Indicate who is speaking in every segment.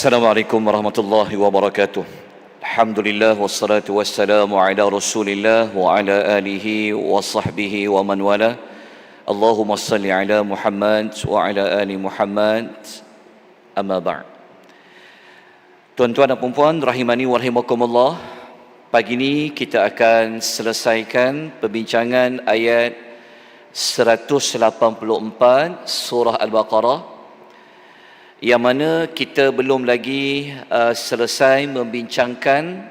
Speaker 1: Assalamualaikum warahmatullahi wabarakatuh. Alhamdulillah wassalatu wassalamu ala Rasulillah wa ala alihi wa sahbihi wa man wala. Allahumma salli ala Muhammad wa ala ali Muhammad. Amma ba'd. Tuan-tuan dan puan-puan rahimani wa rahimakumullah. Pagi ini kita akan selesaikan perbincangan ayat 184 surah Al-Baqarah yang mana kita belum lagi uh, selesai membincangkan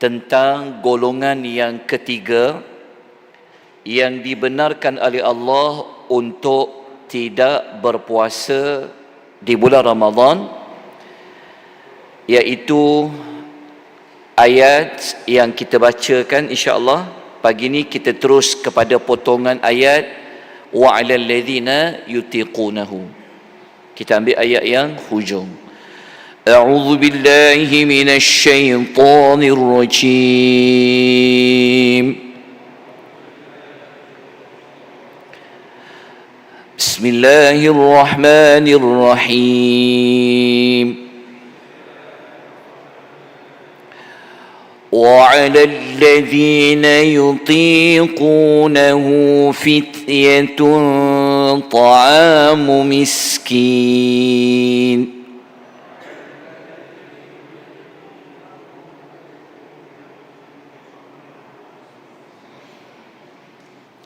Speaker 1: tentang golongan yang ketiga yang dibenarkan oleh Allah untuk tidak berpuasa di bulan Ramadan iaitu ayat yang kita bacakan insya-Allah. Pagi ini kita terus kepada potongan ayat wa 'alal ladzina yutiqunahu Kita ambil ayat yang hujung. a'udzu billahi minasy syaithanir rajim بسم الله الرحمن الرحيم وعلى الذين يطيقونه فتيه طعام مسكين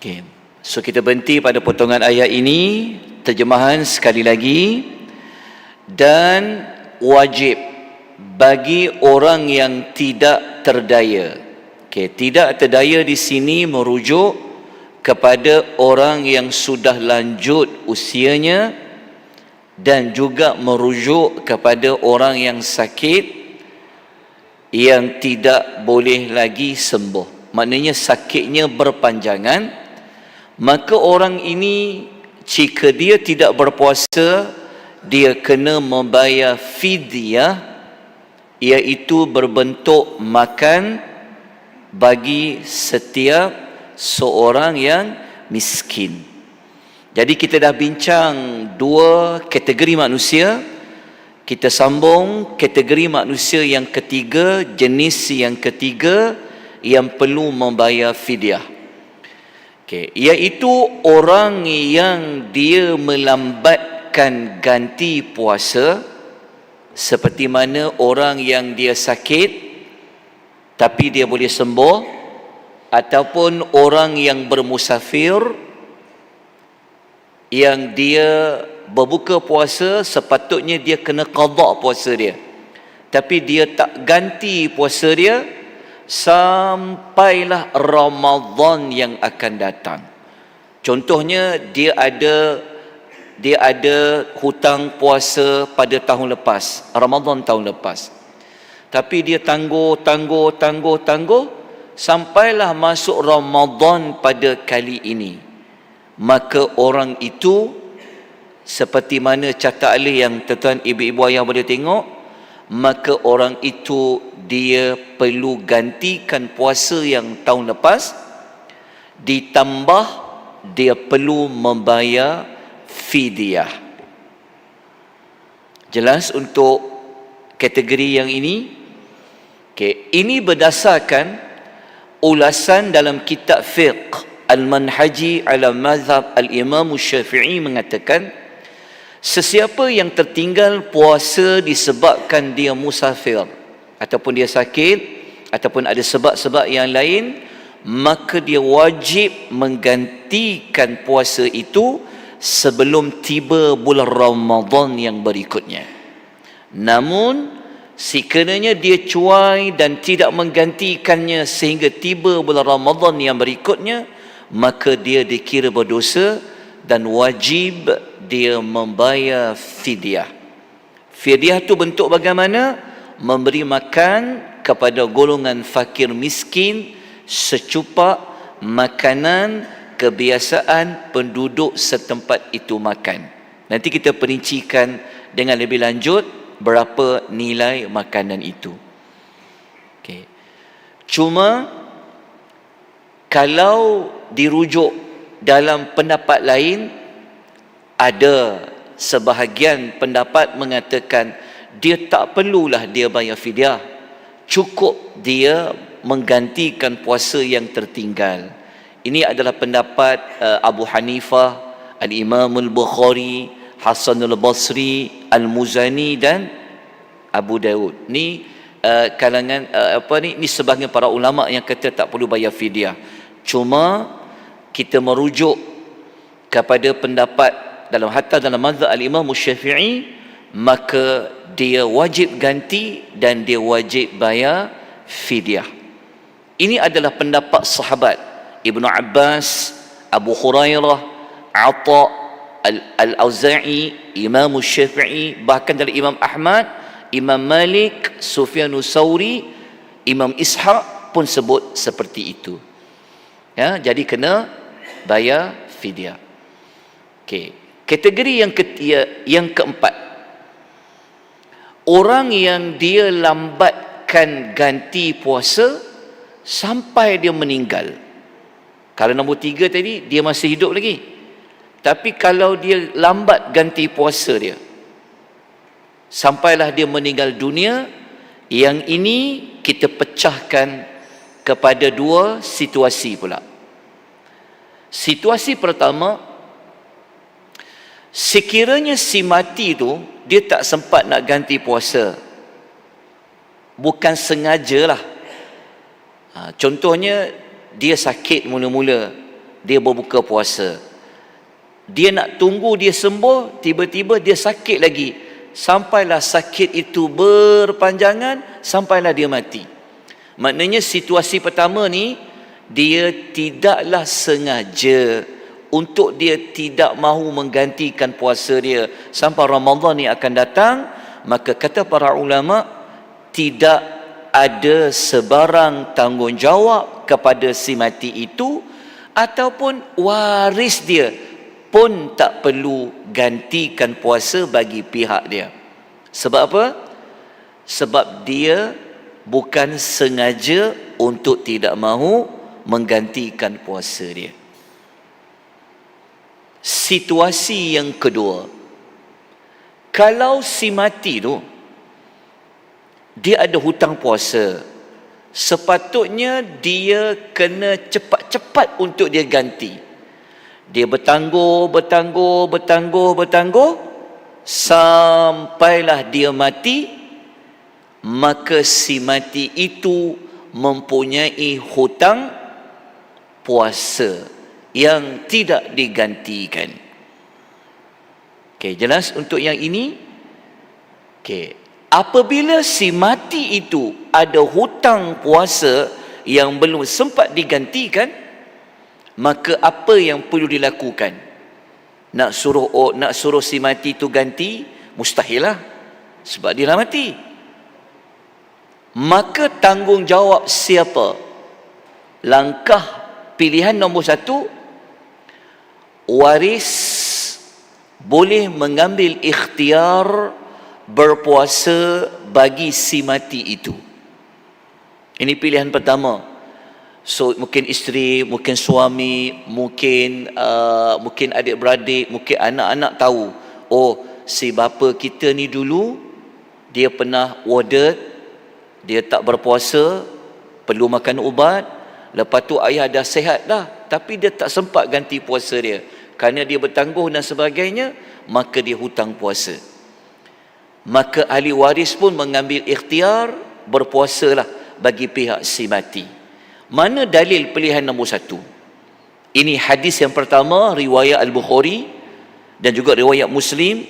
Speaker 1: Okay. So kita berhenti pada potongan ayat ini Terjemahan sekali lagi Dan wajib bagi orang yang tidak terdaya. Okay, tidak terdaya di sini merujuk kepada orang yang sudah lanjut usianya dan juga merujuk kepada orang yang sakit yang tidak boleh lagi sembuh. Maknanya sakitnya berpanjangan, maka orang ini jika dia tidak berpuasa, dia kena membayar fidyah iaitu berbentuk makan bagi setiap seorang yang miskin. Jadi kita dah bincang dua kategori manusia. Kita sambung kategori manusia yang ketiga, jenis yang ketiga yang perlu membayar fidyah. Okay. Iaitu orang yang dia melambatkan ganti puasa seperti mana orang yang dia sakit tapi dia boleh sembuh ataupun orang yang bermusafir yang dia berbuka puasa sepatutnya dia kena qada puasa dia tapi dia tak ganti puasa dia sampailah Ramadan yang akan datang contohnya dia ada dia ada hutang puasa pada tahun lepas, Ramadan tahun lepas. Tapi dia tangguh, tangguh, tangguh, tangguh sampailah masuk Ramadan pada kali ini. Maka orang itu seperti mana catat alih yang tuan ibu-ibu ayah boleh tengok, maka orang itu dia perlu gantikan puasa yang tahun lepas ditambah dia perlu membayar fidyah. Jelas untuk kategori yang ini? Okay. Ini berdasarkan ulasan dalam kitab fiqh Al-Manhaji ala mazhab Al-Imam Syafi'i mengatakan sesiapa yang tertinggal puasa disebabkan dia musafir ataupun dia sakit ataupun ada sebab-sebab yang lain maka dia wajib menggantikan puasa itu sebelum tiba bulan Ramadan yang berikutnya. Namun sekiranya dia cuai dan tidak menggantikannya sehingga tiba bulan Ramadan yang berikutnya, maka dia dikira berdosa dan wajib dia membayar fidyah. Fidyah itu bentuk bagaimana? Memberi makan kepada golongan fakir miskin secupak makanan kebiasaan penduduk setempat itu makan. Nanti kita perincikan dengan lebih lanjut berapa nilai makanan itu. Okay. Cuma kalau dirujuk dalam pendapat lain ada sebahagian pendapat mengatakan dia tak perlulah dia bayar fidyah cukup dia menggantikan puasa yang tertinggal ini adalah pendapat uh, Abu Hanifah Al-Imam Al-Bukhari Hasan Al-Basri Al-Muzani dan Abu Daud. Ni uh, kalangan uh, apa ni ni sebahagian para ulama yang kata tak perlu bayar fidyah. Cuma kita merujuk kepada pendapat dalam hatta dalam mazhab al-Imam Syafi'i maka dia wajib ganti dan dia wajib bayar fidyah. Ini adalah pendapat sahabat. Ibnu Abbas, Abu Hurairah, Atha Al-Auza'i, Imam Syafi'i, bahkan dari Imam Ahmad, Imam Malik, Sufyan Sauri, Imam Ishaq pun sebut seperti itu. Ya, jadi kena bayar fidyah. Okey. Kategori yang ketiga, yang keempat. Orang yang dia lambatkan ganti puasa sampai dia meninggal. Kalau nombor tiga tadi, dia masih hidup lagi. Tapi kalau dia lambat ganti puasa dia, sampailah dia meninggal dunia, yang ini kita pecahkan kepada dua situasi pula. Situasi pertama, sekiranya si mati tu dia tak sempat nak ganti puasa. Bukan sengaja lah. Ha, contohnya dia sakit mula-mula dia berbuka puasa dia nak tunggu dia sembuh tiba-tiba dia sakit lagi. Sampailah sakit itu berpanjangan sampailah dia mati. Maknanya situasi pertama ni dia tidaklah sengaja untuk dia tidak mahu menggantikan puasa dia. Sampai Ramadan ni akan datang maka kata para ulama tidak ada sebarang tanggungjawab kepada si mati itu ataupun waris dia pun tak perlu gantikan puasa bagi pihak dia. Sebab apa? Sebab dia bukan sengaja untuk tidak mahu menggantikan puasa dia. Situasi yang kedua kalau si mati tu dia ada hutang puasa sepatutnya dia kena cepat-cepat untuk dia ganti dia bertangguh bertangguh bertangguh bertangguh sampailah dia mati maka si mati itu mempunyai hutang puasa yang tidak digantikan. Okey, jelas untuk yang ini? Okey, apabila si mati itu ada hutang puasa yang belum sempat digantikan, maka apa yang perlu dilakukan? Nak suruh oh, nak suruh si mati itu ganti, mustahil lah. Sebab dia dah mati. Maka tanggungjawab siapa? Langkah pilihan nombor satu waris boleh mengambil ikhtiar berpuasa bagi si mati itu. Ini pilihan pertama. So mungkin isteri, mungkin suami, mungkin uh, mungkin adik-beradik, mungkin anak-anak tahu, oh si bapa kita ni dulu dia pernah warded, dia tak berpuasa, perlu makan ubat, lepas tu ayah dah sehat dah, tapi dia tak sempat ganti puasa dia. Kerana dia bertangguh dan sebagainya maka dia hutang puasa. Maka ahli waris pun mengambil ikhtiar berpuasalah bagi pihak si mati mana dalil pilihan nombor satu? Ini hadis yang pertama riwayat Al-Bukhari dan juga riwayat Muslim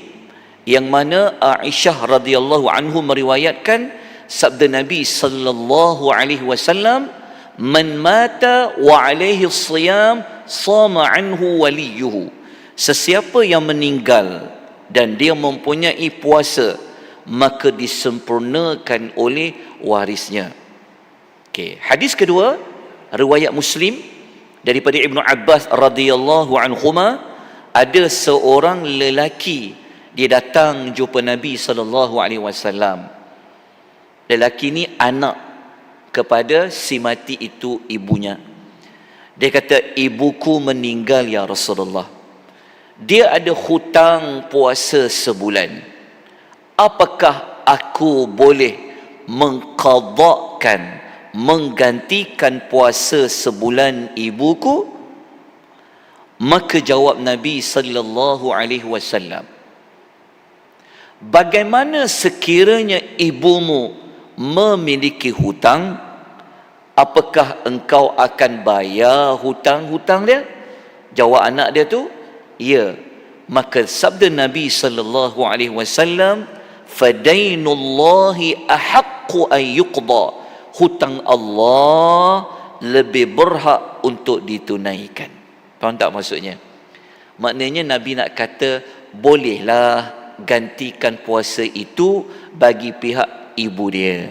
Speaker 1: yang mana Aisyah radhiyallahu anhu meriwayatkan sabda Nabi sallallahu alaihi wasallam man mata wa alaihi siyam sama anhu waliyuhu. Sesiapa yang meninggal dan dia mempunyai puasa maka disempurnakan oleh warisnya okey hadis kedua riwayat muslim daripada Ibnu Abbas radhiyallahu anhuma ada seorang lelaki dia datang jumpa Nabi sallallahu alaihi wasallam lelaki ni anak kepada si mati itu ibunya dia kata ibuku meninggal ya Rasulullah. Dia ada hutang puasa sebulan. Apakah aku boleh mengqadakkan menggantikan puasa sebulan ibuku? Maka jawab Nabi sallallahu alaihi wasallam Bagaimana sekiranya ibumu memiliki hutang? Apakah engkau akan bayar hutang-hutang dia? Jawab anak dia tu ya. Maka sabda Nabi sallallahu alaihi wasallam fadainullahi ahaqqu an yuqda hutang Allah lebih berhak untuk ditunaikan faham tak maksudnya maknanya Nabi nak kata bolehlah gantikan puasa itu bagi pihak ibu dia.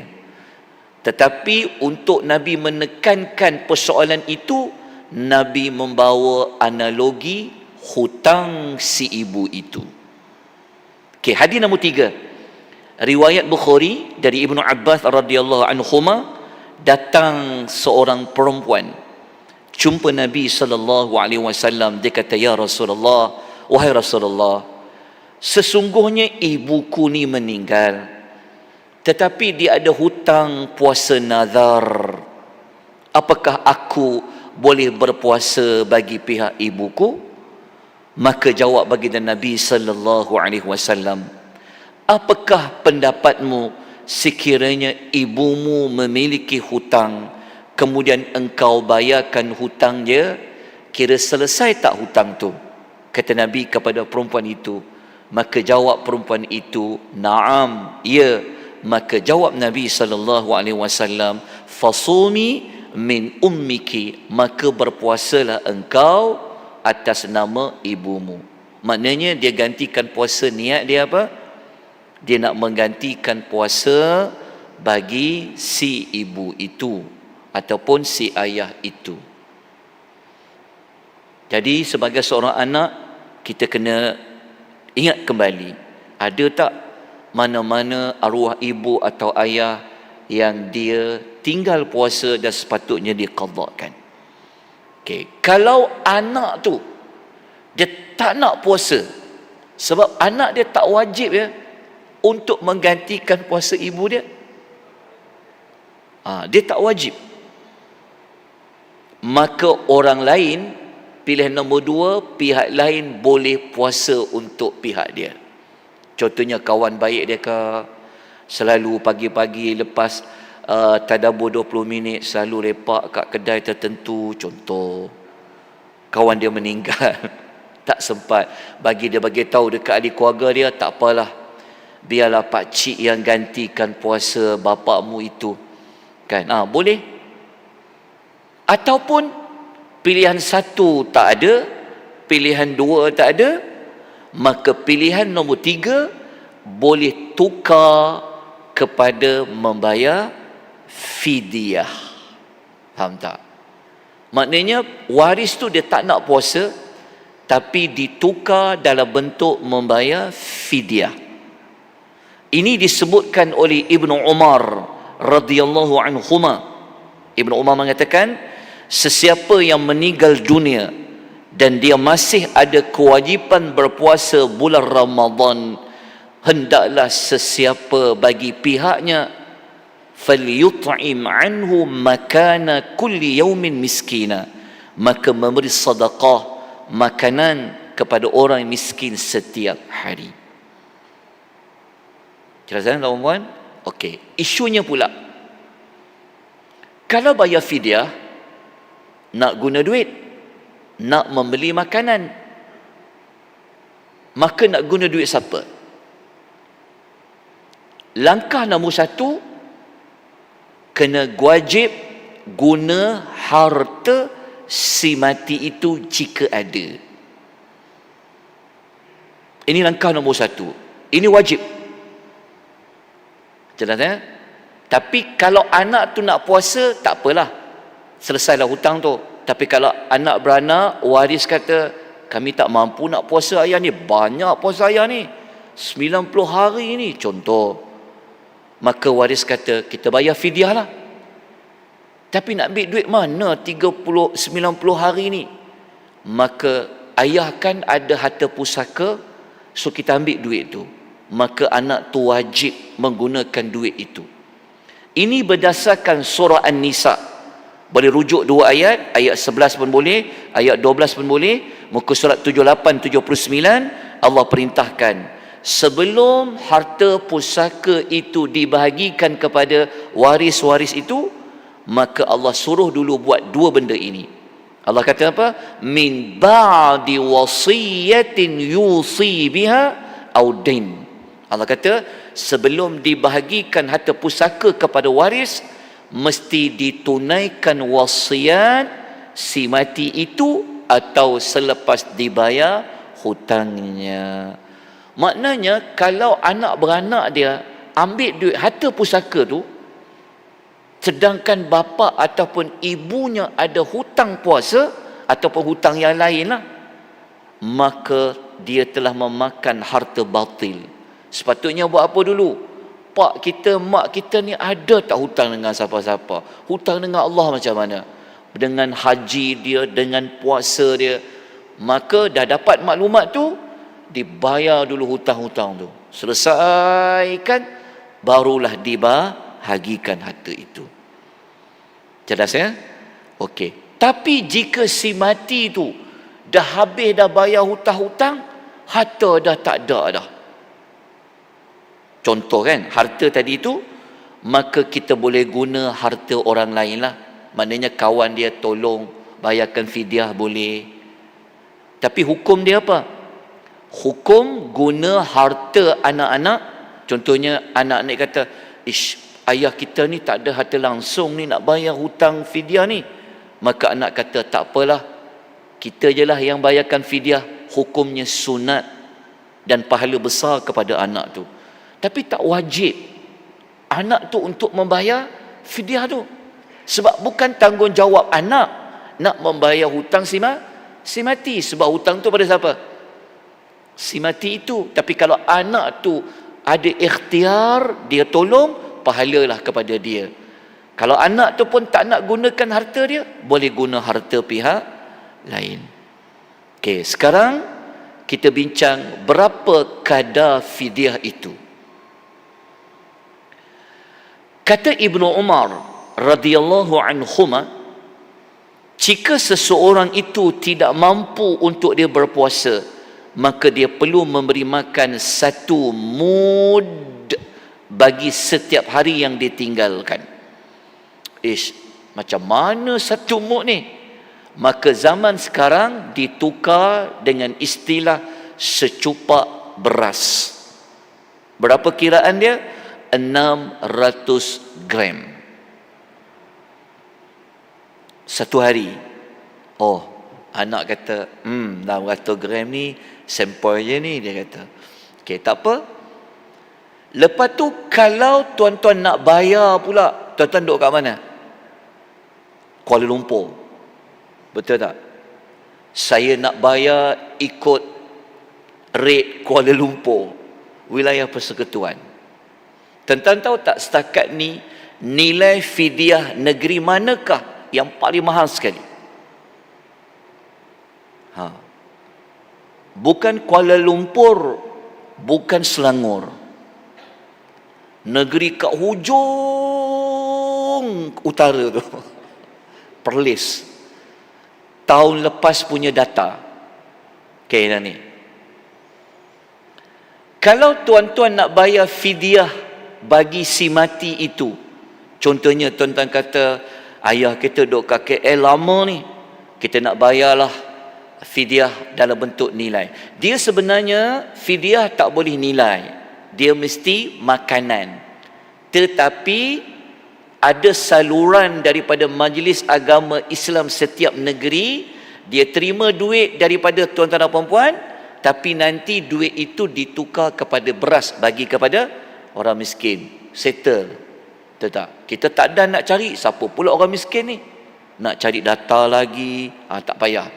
Speaker 1: Tetapi untuk Nabi menekankan persoalan itu, Nabi membawa analogi hutang si ibu itu. Okey, hadis nombor tiga. Riwayat Bukhari dari Ibnu Abbas radhiyallahu anhu datang seorang perempuan. Jumpa Nabi sallallahu alaihi wasallam dia kata ya Rasulullah wahai Rasulullah sesungguhnya ibuku ni meninggal tetapi dia ada hutang puasa nazar. Apakah aku boleh berpuasa bagi pihak ibuku? Maka jawab baginda Nabi sallallahu alaihi wasallam apakah pendapatmu sekiranya ibumu memiliki hutang kemudian engkau bayarkan hutang dia kira selesai tak hutang tu? Kata Nabi kepada perempuan itu maka jawab perempuan itu na'am ya. Maka jawab Nabi sallallahu alaihi wasallam fasumi min ummiki. Maka berpuasalah engkau atas nama ibumu. Maknanya dia gantikan puasa niat dia apa dia nak menggantikan puasa bagi si ibu itu ataupun si ayah itu jadi sebagai seorang anak kita kena ingat kembali ada tak mana-mana arwah ibu atau ayah yang dia tinggal puasa dan sepatutnya dia qadakan okay. kalau anak tu dia tak nak puasa sebab anak dia tak wajib ya untuk menggantikan puasa ibu dia? Ha, dia tak wajib. Maka orang lain pilihan nombor dua pihak lain boleh puasa untuk pihak dia. Contohnya kawan baik dia ke selalu pagi-pagi lepas uh, tadabur 20 minit selalu lepak kat kedai tertentu. Contoh kawan dia meninggal. Tak sempat. Bagi dia bagi tahu dekat adik keluarga dia tak apalah biarlah pak cik yang gantikan puasa bapakmu itu. Kan? Ah ha, boleh. Ataupun pilihan satu tak ada pilihan dua tak ada maka pilihan nombor tiga boleh tukar kepada membayar fidyah. Faham tak? Maknanya waris tu dia tak nak puasa tapi ditukar dalam bentuk membayar fidyah ini disebutkan oleh Ibnu Umar radhiyallahu anhuma. Ibnu Umar mengatakan sesiapa yang meninggal dunia dan dia masih ada kewajipan berpuasa bulan Ramadan hendaklah sesiapa bagi pihaknya falyut'im anhu makana kulli yawmin miskina. Maka memberi sedekah makanan kepada orang miskin setiap hari jelas kan tuan-tuan okey. Isunya pula kalau bayar fidyah nak guna duit nak membeli makanan maka nak guna duit siapa? Langkah nombor satu kena wajib guna harta si mati itu jika ada. Ini langkah nombor satu. Ini wajib jelas ya tapi kalau anak tu nak puasa tak apalah. Selesailah hutang tu. Tapi kalau anak beranak waris kata kami tak mampu nak puasa ayah ni. Banyak puasa ayah ni. 90 hari ni. Contoh. Maka waris kata kita bayar fidyah lah. Tapi nak ambil duit mana 30 90 hari ni? Maka ayah kan ada harta pusaka so kita ambil duit tu maka anak tu wajib menggunakan duit itu. Ini berdasarkan surah An-Nisa. Boleh rujuk dua ayat, ayat 11 pun boleh, ayat 12 pun boleh. Muka surat 78 79 Allah perintahkan sebelum harta pusaka itu dibahagikan kepada waris-waris itu maka Allah suruh dulu buat dua benda ini. Allah kata apa? Min ba'di wasiyatin yusi biha au. Allah kata sebelum dibahagikan harta pusaka kepada waris mesti ditunaikan wasiat si mati itu atau selepas dibayar hutangnya. Maknanya kalau anak beranak dia ambil duit harta pusaka tu sedangkan bapa ataupun ibunya ada hutang puasa ataupun hutang yang lain lah maka dia telah memakan harta batil Sepatutnya buat apa dulu? Pak kita, mak kita ni ada tak hutang dengan siapa-siapa? Hutang dengan Allah macam mana? Dengan haji dia, dengan puasa dia. Maka dah dapat maklumat tu, dibayar dulu hutang-hutang tu. Selesaikan, barulah dibahagikan harta itu. Cerdas ya? Okey. Tapi jika si mati tu dah habis dah bayar hutang-hutang, harta dah tak ada dah contoh kan harta tadi itu maka kita boleh guna harta orang lain lah. Maknanya kawan dia tolong bayarkan fidyah boleh. Tapi hukum dia apa? Hukum guna harta anak-anak. Contohnya anak-anak kata ish ayah kita ni tak ada harta langsung ni nak bayar hutang fidyah ni. Maka anak kata tak apalah. Kita je lah yang bayarkan fidyah. Hukumnya sunat dan pahala besar kepada anak tu tapi tak wajib anak tu untuk membayar fidyah tu. Sebab bukan tanggungjawab anak nak membayar hutang si, ma si mati sebab hutang tu pada siapa? Si mati itu. Tapi kalau anak tu ada ikhtiar dia tolong pahalalah kepada dia. Kalau anak tu pun tak nak gunakan harta dia boleh guna harta pihak lain. Okey sekarang kita bincang berapa kadar fidyah itu Kata Ibnu Umar radhiyallahu anhuma jika seseorang itu tidak mampu untuk dia berpuasa maka dia perlu memberi makan satu mud bagi setiap hari yang ditinggalkan. Ish, macam mana satu mud ni? Maka zaman sekarang ditukar dengan istilah secupak beras. Berapa kiraan dia? 600 gram. Satu hari. Oh anak kata hmm 600 gram ni sampel je ni dia kata. Okey tak apa. Lepas tu kalau tuan-tuan nak bayar pula tuan-tuan duduk kat mana? Kuala Lumpur. Betul tak? Saya nak bayar ikut rate Kuala Lumpur wilayah persekutuan Tentang tahu tak setakat ni nilai fidyah negeri manakah yang paling mahal sekali? Ha. Bukan Kuala Lumpur, bukan Selangor. Negeri kat hujung utara tu. Perlis. Tahun lepas punya data. Okay, ni. Kalau tuan-tuan nak bayar fidyah bagi si mati itu. Contohnya tuan-tuan kata ayah kita duduk kat KL lama ni. Kita nak bayarlah fidyah dalam bentuk nilai. Dia sebenarnya fidyah tak boleh nilai. Dia mesti makanan. Tetapi ada saluran daripada majlis agama Islam setiap negeri dia terima duit daripada tuan-tuan dan puan-puan tapi nanti duit itu ditukar kepada beras bagi kepada orang miskin settle. Betul tak? Kita tak ada nak cari siapa pula orang miskin ni? Nak cari data lagi. Ha, tak payah.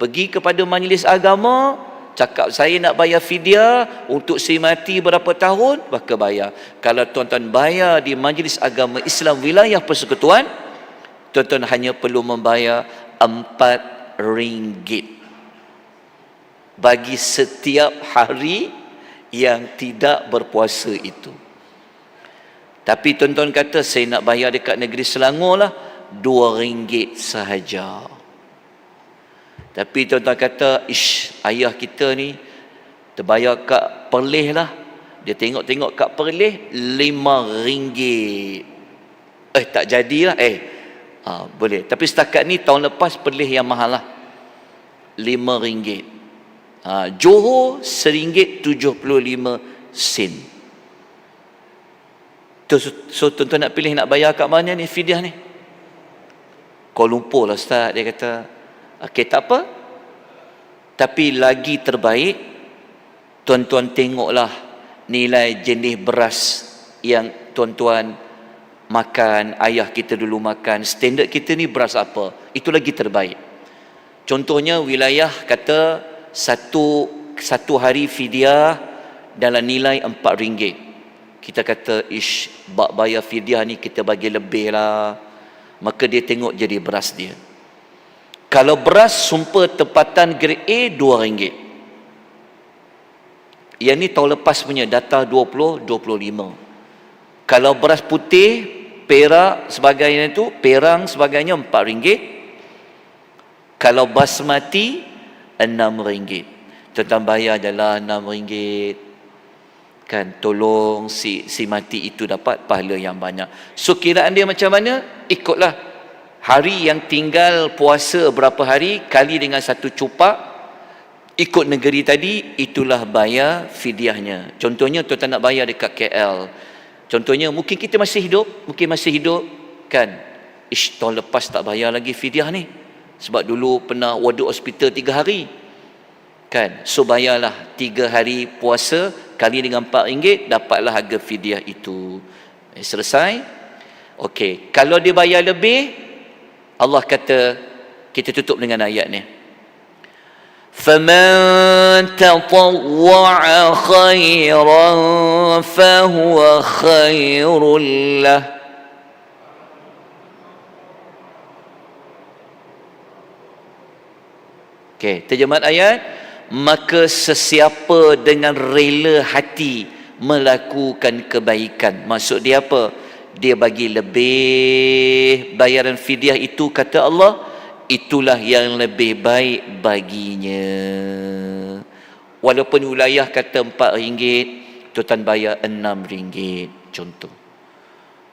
Speaker 1: Pergi kepada majlis agama cakap saya nak bayar fidyah untuk si mati berapa tahun? Maka bayar. Kalau tuan-tuan bayar di majlis agama Islam wilayah persekutuan tuan-tuan hanya perlu membayar empat ringgit. Bagi setiap hari yang tidak berpuasa itu. Tapi tuan-tuan kata saya nak bayar dekat negeri Selangor lah dua ringgit sahaja. Tapi tuan-tuan kata, ish, ayah kita ni terbayar kat Perlis lah. Dia tengok-tengok kat Perlis, lima ringgit. Eh, tak jadilah. Eh, ha, boleh. Tapi setakat ni tahun lepas Perlis yang mahal lah. Lima ringgit. Ha, Johor, seringgit tujuh puluh lima sen. So, tuan-tuan nak pilih nak bayar kat mana ni fidyah ni? Kuala Lumpur lah Ustaz dia kata okey tak apa. Tapi lagi terbaik tuan-tuan tengoklah nilai jenis beras yang tuan-tuan makan ayah kita dulu makan standard kita ni beras apa. Itu lagi terbaik. Contohnya wilayah kata satu satu hari fidyah dalam nilai empat ringgit kita kata ish bak bayar fidyah ni kita bagi lebih lah. Maka dia tengok jadi beras dia. Kalau beras sumpah tempatan grade A 2 ringgit. Yang ni tahun lepas punya data 20 25 kalau beras putih perak sebagainya itu perang sebagainya 4 ringgit. Kalau basmati 6 ringgit. Tetap bayar adalah 6 ringgit kan tolong si si mati itu dapat pahala yang banyak. So kiraan dia macam mana? Ikutlah. Hari yang tinggal puasa berapa hari? Kali dengan satu cupak. Ikut negeri tadi itulah bayar fidyahnya. Contohnya tuan-tuan nak bayar dekat KL contohnya mungkin kita masih hidup mungkin masih hidup kan? Ish tahun lepas tak bayar lagi fidyah ni. Sebab dulu pernah waduk hospital tiga hari kan so bayarlah tiga hari puasa kali dengan empat ringgit dapatlah harga fidyah itu eh, selesai okey kalau dia bayar lebih Allah kata kita tutup dengan ayat ni فمن تطوع خيرا فهو خير له Okay, terjemahan ayat maka sesiapa dengan rela hati melakukan kebaikan. Maksud dia apa? Dia bagi lebih bayaran fidyah itu kata Allah itulah yang lebih baik baginya. Walaupun wilayah kata empat ringgit tuan bayar enam ringgit contoh.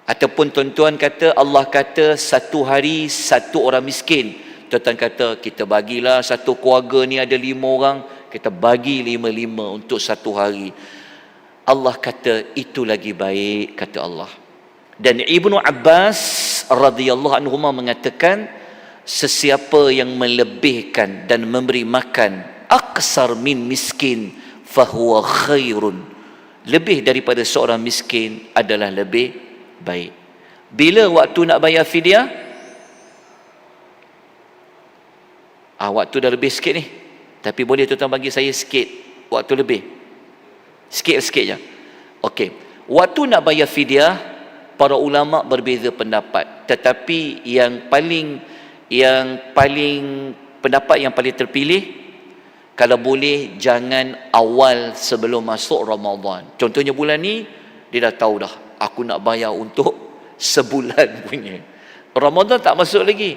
Speaker 1: Ataupun tuan-tuan kata Allah kata satu hari satu orang miskin tuan kata kita bagilah satu keluarga ni ada lima orang kita bagi lima-lima untuk satu hari. Allah kata itu lagi baik kata Allah. Dan Ibnu Abbas radhiyallahu anhu mengatakan sesiapa yang melebihkan dan memberi makan aksar min miskin fahuwa khairun. Lebih daripada seorang miskin adalah lebih baik. Bila waktu nak bayar fidyah ah, waktu dah lebih sikit ni. Tapi boleh tuan-tuan bagi saya sikit waktu lebih. Sikit-sikit je. Okey, waktu nak bayar fidyah para ulama berbeza pendapat. Tetapi yang paling yang paling pendapat yang paling terpilih kalau boleh jangan awal sebelum masuk Ramadan. Contohnya bulan ni dia dah tahu dah aku nak bayar untuk sebulan punya. Ramadan tak masuk lagi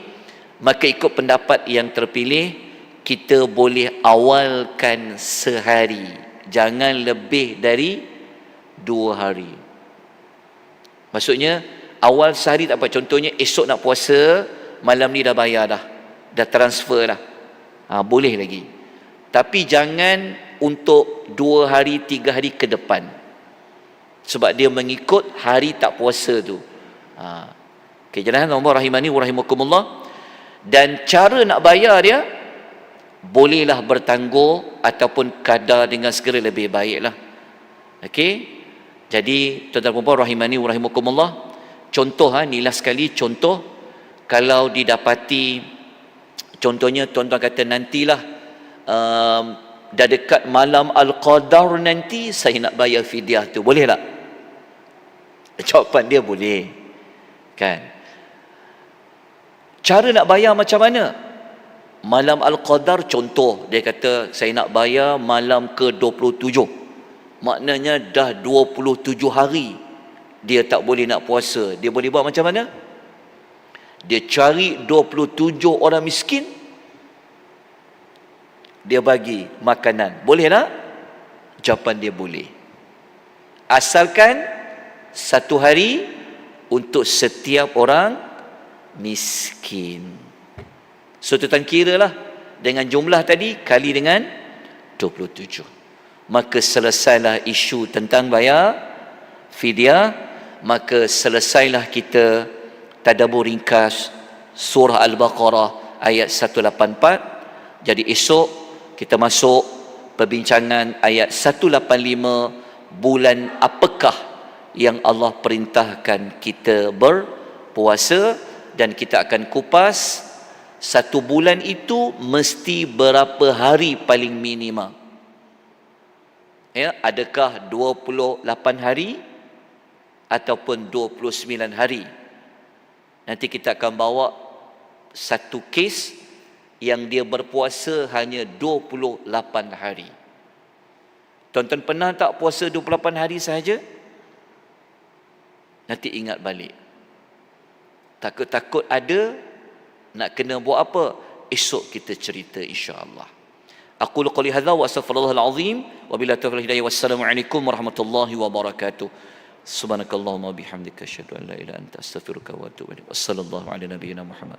Speaker 1: maka ikut pendapat yang terpilih kita boleh awalkan sehari. Jangan lebih dari dua hari. Maksudnya awal sehari tak apa. Contohnya esok nak puasa malam ni dah bayar dah. Dah transfer dah. Ha, boleh lagi. Tapi jangan untuk dua hari tiga hari ke depan. Sebab dia mengikut hari tak puasa tu. Ha. okay, jangan nombor rahimani wa rahimakumullah dan cara nak bayar dia bolehlah bertangguh ataupun kadar dengan segera lebih baiklah. Okey? Jadi tuan-tuan puan rahimani wa rahimakumullah contoh ha inilah sekali contoh. Kalau didapati contohnya tuan-tuan kata nantilah um, dah dekat malam al-qadar nanti saya nak bayar fidyah tu. Boleh tak? Jawapan dia boleh. Kan Cara nak bayar macam mana? Malam Al-Qadar contoh dia kata saya nak bayar malam ke-27. maknanya dah 27 hari dia tak boleh nak puasa. Dia boleh buat macam mana? Dia cari 27 orang miskin dia bagi makanan. Boleh tak? Jawapan dia boleh. Asalkan satu hari untuk setiap orang miskin. So tuan kira lah dengan jumlah tadi kali dengan 27 maka selesailah isu tentang bayar fidyah maka selesailah kita tadabbur ringkas surah al-baqarah ayat 184 jadi esok kita masuk perbincangan ayat 185 bulan apakah yang Allah perintahkan kita berpuasa dan kita akan kupas satu bulan itu mesti berapa hari paling minima ya adakah 28 hari ataupun 29 hari nanti kita akan bawa satu kes yang dia berpuasa hanya 28 hari. Tuan-tuan pernah tak puasa 28 hari sahaja? Nanti ingat balik. Takut-takut ada nak kena buat apa? Esok kita cerita insya-Allah. Aku qouli hadza wa astaghfirullahal azim wa billahi taufiq hidayah wassalamualaikum warahmatullahi wabarakatuh. Subhanakallahumma bihamdika asyhadu an la ilaha anta astaghfiruka wa atubu ilaik. Wassallallahu ala nabiyyina Muhammad.